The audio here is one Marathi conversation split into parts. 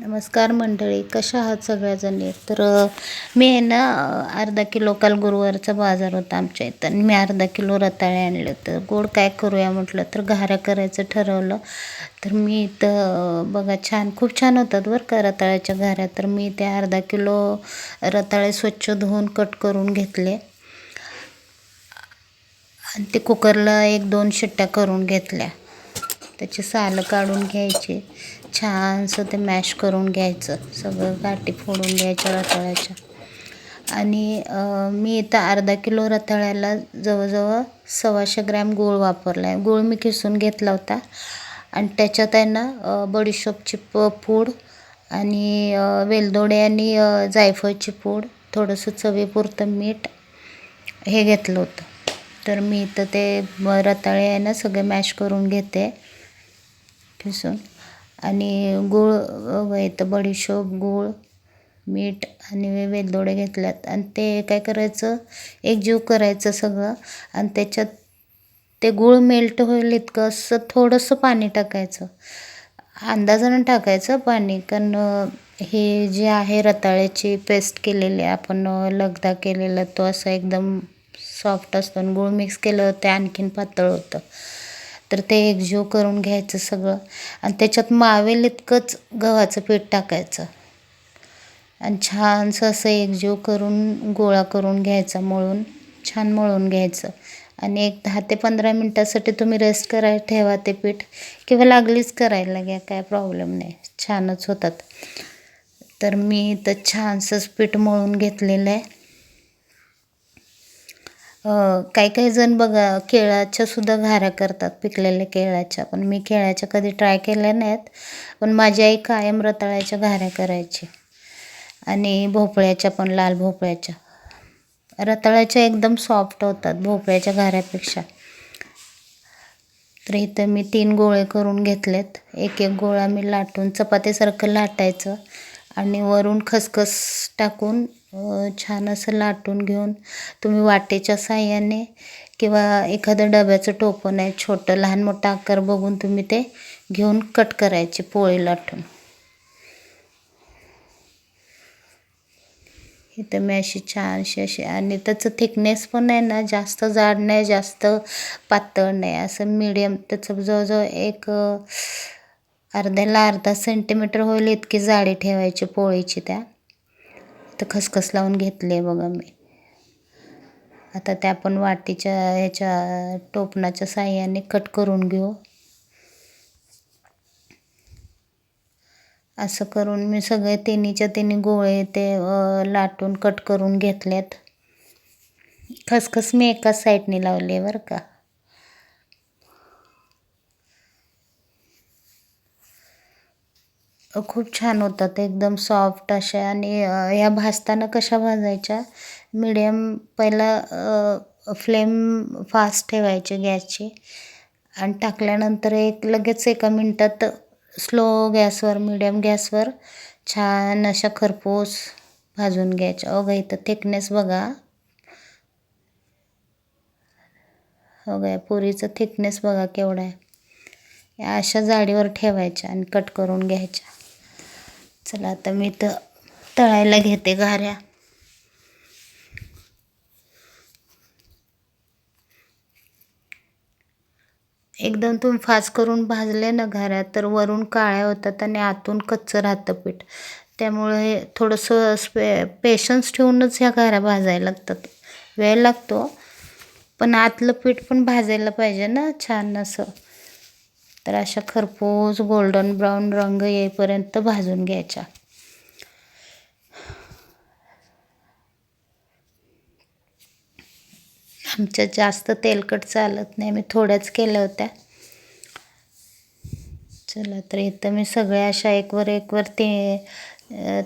नमस्कार मंडळी कशा आहात सगळ्याजणी? तर मी आहे ना अर्धा किलो काल गुरुवारचा बाजार होता आमच्या इथं आणि मी अर्धा किलो रताळे आणले तर गोड काय करूया म्हटलं तर घाऱ्या करायचं ठरवलं. तर मी इथं बघा छान खूप छान होतात बरं का रताळ्याच्या घाऱ्या. तर मी ते अर्धा किलो रताळे स्वच्छ धुवून कट करून घेतले. आणि ते कुकरला एक दोन शिट्ट्या करून घेतल्या. त्याची सालं काढून घ्यायची. छानसं ते मॅश करून घ्यायचं. सगळं गाठी फोडून घ्यायच्या रताळ्याच्या. आणि मी इथं अर्धा किलो रताळ्याला जवळजवळ सव्वाशे ग्रॅम गूळ वापरला आहे गूळ मी किसून घेतला होता. आणि त्याच्यात आहे ना बडीशोपची प पूड आणि वेलदोडे आणि जायफळची पूड थोडंसं चवीपुरतं मीठ हे घेतलं होतं. तर मी इथं ते रताळे आहे ना सगळे मॅश करून घेते. किसून आणि गूळ येतं बडीशोप गूळ मीठ आणि वेलदोडे घेतल्यात. आणि ते काय करायचं? एकजीव करायचं सगळं. आणि त्याच्यात ते गूळ मेल्ट होईल इतकं असं थोडंसं पाणी टाकायचं. अंदाजानं टाकायचं पाणी. कारण हे जे आहे रताळ्याची पेस्ट केलेली आपण लगदा केलेला तो असा एकदम सॉफ्ट असतो. आणि गूळ मिक्स केलं ते आणखीन पातळ होतं. तर ते एकजीव करून घ्यायचं सगळं. आणि त्याच्यात मावेल इतकंच गव्हाचं पीठ टाकायचं. आणि छानसं असं एकजीव करून गोळा करून घ्यायचा मळून. छान मळून घ्यायचं. आणि एक दहा ते पंधरा मिनटासाठी तुम्ही रेस्ट कराय ठेवा ते पीठ. किंवा लागलीच करायला घ्या काय प्रॉब्लेम नाही. छानच होतात. तर मी तर छानसंच पीठ मळून घेतलेलं आहे. काही काही जण बघा केळाच्या सुद्धा घाऱ्या करतात पिकलेल्या केळाच्या. पण मी केळाच्या कधी ट्राय केल्या नाहीत. पण माझी आई कायम रताळ्याच्या घाऱ्या करायची. आणि भोपळ्याच्या पण लाल भोपळ्याच्या. रताळ्याच्या एकदम सॉफ्ट होतात भोपळ्याच्या घाऱ्यापेक्षा. तर इथं मी तीन गोळे करून घेतलेत. एक एक गोळा मी लाटून चपातीसारखं लाटायचं. आणि वरून खसखस टाकून छान असं लाटून घेऊन तुम्ही वाटेच्या साह्याने किंवा एखादं डब्याचं टोपण आहे छोटं लहान मोठा आकार बघून तुम्ही ते घेऊन कट करायचे पोळी लाटून. इथं मी अशी छानशी अशी आणि त्याचं थिकनेस पण आहे ना जास्त जाड नाही जास्त पातळ नाही असं मीडियम त्याचं जवळजवळ एक अर्ध्याला अर्धा सेंटीमीटर होईल इतकी जाडी ठेवायची पोळीची त्या. तर खसखस लावून घेतली आहे बघा मी. आता त्या आपण वाटीच्या ह्याच्या टोपणाच्या साह्याने कट करून घेऊ. असं करून मी सगळे तिन्हीच्या तिन्ही गोळे ते लाटून कट करून घेतलेत. खसखस मी एकाच साईडने लावले आहे बरं का. खूप छान होतात एकदम सॉफ्ट अशा. आणि ह्या भाजताना कशा भाजायच्या? मिडियम पहिला फ्लेम फास्ट ठेवायची गॅसची. आणि टाकल्यानंतर एक लगेच एका मिनटात स्लो गॅसवर मिडियम गॅसवर छान अशा खरपूस भाजून घ्यायच्या. अगं इथं थिकनेस बघा. हो गा पुरीचं थिकनेस बघा केवढा आहे. या अशा जाडीवर ठेवायच्या आणि कट करून घ्यायच्या. चला आता मी तर तळायला घेते घाऱ्या एकदम तुम्ही फास्ट करून भाजले ना घाऱ्या तर वरून काळ्या होतात आणि आतून कच्चं राहतं पीठ. त्यामुळे थोडंसं स्पे पेशन्स ठेवूनच ह्या घाऱ्या भाजायला लागतात. वेळ लागतो. पण आतलं पीठ पण भाजायला पाहिजे ना छान असं. तर अशा खरपूस गोल्डन ब्राऊन रंग येईपर्यंत भाजून घ्यायच्या. आमच्या जास्त तेलकट चालत नाही मी थोड्याच केल्या होत्या. चला तर इथं मी सगळ्या अशा एकवर एकवर ते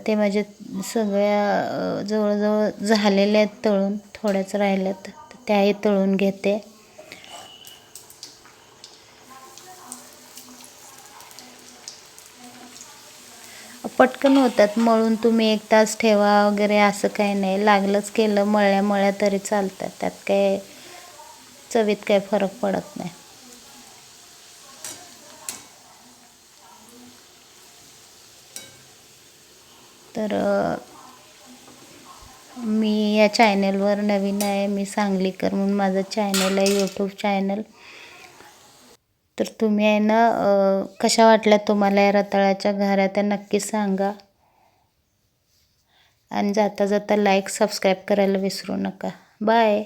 ते माझे सगळ्या जवळजवळ झालेल्या आहेत तळून थोड्याच राहिल्यात. तर त्याही तळून घेते. पटकन होतात. मळून तुम्ही एक तास ठेवा वगैरे असं काही नाही. लागलंच केलं मळल्या मळ्या तरी चालतात. त्यात काय चवीत काही फरक पडत नाही. तर मी या चॅनलवर नवीन आहे. मी सांगलीकर म्हणून माझं चॅनल आहे यूट्यूब चॅनल तर तुम्ही आहे ना कशा वाटल्या तुम्हाला या रताळ्याच्या घाऱ्या? त्या नक्की सांगा. आणि जाता जाता लाईक सबस्क्राईब करायला विसरू नका. बाय